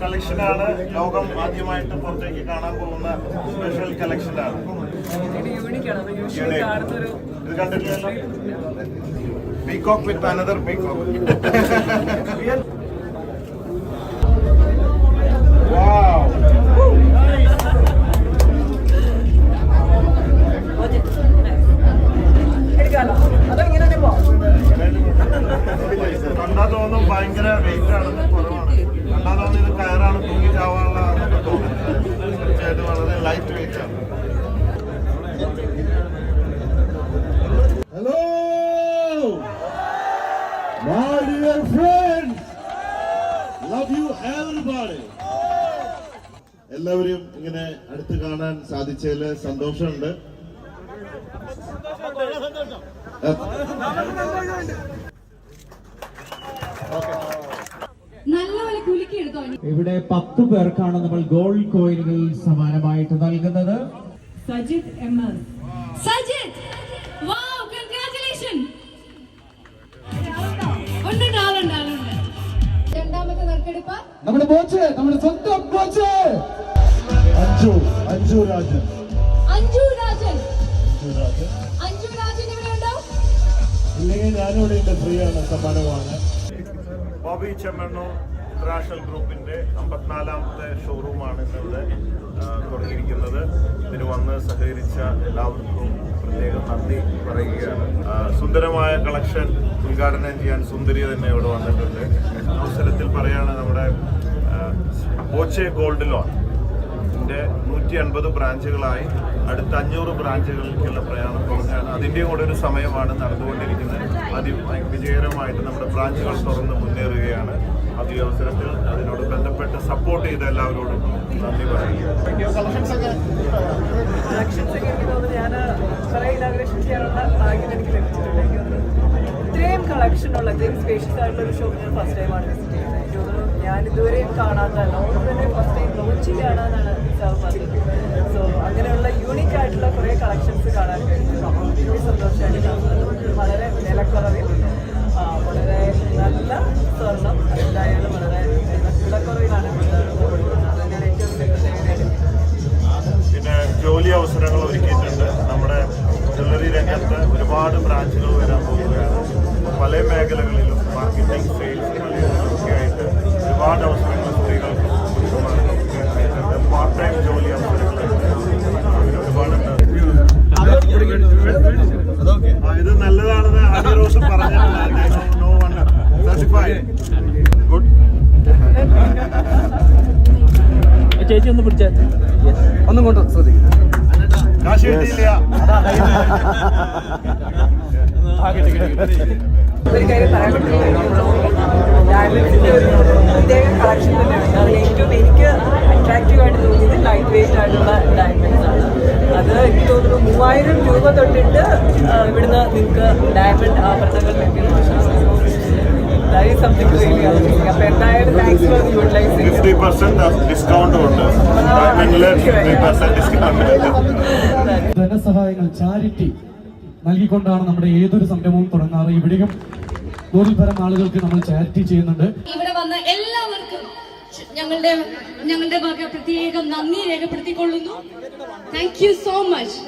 കളക്ഷനാണ് ലോകം ആദ്യമായിട്ട് പുറത്തേക്ക് കാണാൻ പോകുന്ന സ്പെഷ്യൽ കളക്ഷനാണ് ഇത് കണ്ടിട്ടില്ലല്ലോ? പീകോക്ക് വിത്ത് അനദർ പീകോക്ക് കണ്ടാ തോന്നും ഭയങ്കര വെയിറ്റ് ആണ് കുറവാണ് കണ്ടാ തോന്നും ഇത് കയറാണ് തൂങ്ങി ചാവാനുള്ള എന്നൊക്കെ തോന്നും തീർച്ചയായിട്ടും വളരെ ലൈറ്റ് വെയിറ്റ് ആണ് Hello, my dear friends. Love you, everybody. എല്ലാവരെയും ഇങ്ങനെ അടുത്ത് കാണാൻ സാധിച്ചതിൽ സന്തോഷമുണ്ട് നല്ലപോലെ കുലുക്കി എടുത്തോ ഇവിടെ പത്ത് പേർക്കാണ് നമ്മൾ ഗോൾഡ് കോയിനുകൾ സമാനമായിട്ട് നൽകുന്നത് Sajith M S Sajith! Wow congratulation ഉണ്ട് ആളുണ്ട് ആളുണ്ട്. രണ്ടാമത്തെ നറുക്കെടുപ്പ്? നമ്മുടെ കോച്ച് നമ്മുടെ സ്വന്തം കോച്ച് അഞ്ജു അഞ്ജു രാജൻ. അഞ്ജു രാജൻ. അഞ്ജു രാജൻ അഞ്ജു രാജൻ ഇവിടെ ഉണ്ടോ ഇല്ലെങ്കിൽ ഞാനിവിടെ ഉണ്ട് ഫ്രീ ആണ് സമ്മാനമാണ്. ബോബി ചെമ്മണ്ണൂർ ഇന്റർനാഷണൽ ഗ്രൂപ്പിന്റെ അമ്പത്തിനാലാമത്തെ ഷോറൂമാണ് ഇന്നിവിടെ തുടങ്ങിയിരിക്കുന്നത്. ഇതിന് വന്ന് സഹകരിച്ച എല്ലാവർക്കും പ്രത്യേകം നന്ദി പറയുകയാണ്. സുന്ദരമായ കളക്ഷൻ ഉദ്ഘാടനം ചെയ്യാൻ സുന്ദരി തന്നെ ഇവിടെ വന്നിട്ടുണ്ട്. അവസരത്തിൽ പറയാണ് നമ്മുടെ ആ, ബോച്ചെ ഗോൾഡ് ലോൺ. ഇതിന്റെ നൂറ്റി അൻപത് ബ്രാഞ്ചുകളായി അടുത്ത അഞ്ഞൂറ് ബ്രാഞ്ചുകളിലേക്കുള്ള പ്രയാണം തുടങ്ങുകയാണ് അതിന്റെയും കൂടെ ഒരു സമയമാണ് നടന്നുകൊണ്ടിരിക്കുന്നത്. അതി വിജയകരമായിട്ട് നമ്മുടെ ബ്രാഞ്ചുകൾ തുറന്ന് മുന്നേറുകയാണ്. അത് ഈ അവസരത്തിൽ അതിനോട് ബന്ധപ്പെട്ട് സപ്പോർട്ട് ചെയ്ത എല്ലാവരോടും നന്ദി പറയുന്നു. ഇത്രയും കളക്ഷൻ ഉള്ള ഇത്രയും സ്പേഷ്യസ് ആയിട്ടുള്ള ഒരു ഷോപ്പ് ഞാൻ ഫസ്റ്റ് ടൈമാണ് വിസിറ്റ് ചെയ്യുന്നത്. എനിക്ക് തോന്നുന്നു ഞാൻ ഇതുവരെയും കാണാത്ത ലോകം തന്നെ ഫസ്റ്റ് ടൈം ലോഞ്ചിങ് കാണാനാണ് സാർ പറഞ്ഞത് യൂണിക് ആയിട്ടുള്ള കുറേ കളക്ഷൻസ് കാണാൻ കഴിഞ്ഞു വളരെ സന്തോഷമായിട്ട് കാണുന്നത് വളരെ വിലക്കുറവിൽ വളരെ നല്ല സ്വർണം എന്തായാലും വളരെ വിലക്കുറവിലാണ് കൊടുക്കുന്നത് ഞാൻ ഏറ്റവും പിന്നെ ജോലി അവസരങ്ങൾ ഒരുക്കിയിട്ടുണ്ട്. നമ്മുടെ ജ്വല്ലറി രംഗത്ത് ഒരുപാട് ബ്രാഞ്ചുകൾ വരാൻ പോവുകയാണ് പല മേഖലകളിലും മാർക്കറ്റിംഗ് സെയിൽസ് ചേച്ചി ഒന്ന് പിടിച്ചേ. ഒന്നും കൊണ്ട് ശ്രദ്ധിക്കും ഒരു കാര്യം പറയാൻ ഡയമണ്ട്സിന്റെ ഒരു പ്രത്യേക കളക്ഷൻ തന്നെയാണ്. അതിൽ ഏറ്റവും എനിക്ക് അട്രാക്റ്റീവ് ആയിട്ട് തോന്നിയത് ലൈറ്റ് വെയിറ്റ് ആയിട്ടുള്ള ഡയമണ്ട്സ് ആണ്. അത് എനിക്ക് തോന്നുന്നു മൂവായിരം രൂപ തൊട്ടിട്ട് ഇവിടുന്ന് നിങ്ങൾക്ക് ഡയമണ്ട് ആഭരണങ്ങൾ ലഭ്യമാണ് സംതിങ് റിയലി അപ്പോൾ എന്തായാലും thanks for utilizing fifty percent ഡിസ്കൗണ്ടും ഉണ്ട്. ഡയമണ്ടിൽ ഫിഫ്റ്റി പെർസെന്റ് ഡിസ്കൗണ്ട് ഉണ്ട്. ധനസഹായങ്ങൾ ചാരിറ്റി നൽകിക്കൊണ്ടാണ് നമ്മുടെ ഏതൊരു സംരംഭവും തുടങ്ങാറ്. ഇവിടെയും നൂറിൽ പരം ആളുകൾക്ക് നമ്മൾ ചാരിറ്റി ചെയ്യുന്നുണ്ട്. ഇവിടെ വന്ന എല്ലാവർക്കും ഞങ്ങളുടെ ഞങ്ങളുടെ ഭാഗം പ്രത്യേകം നന്ദി രേഖപ്പെടുത്തിക്കൊള്ളുന്നു. Thank you so much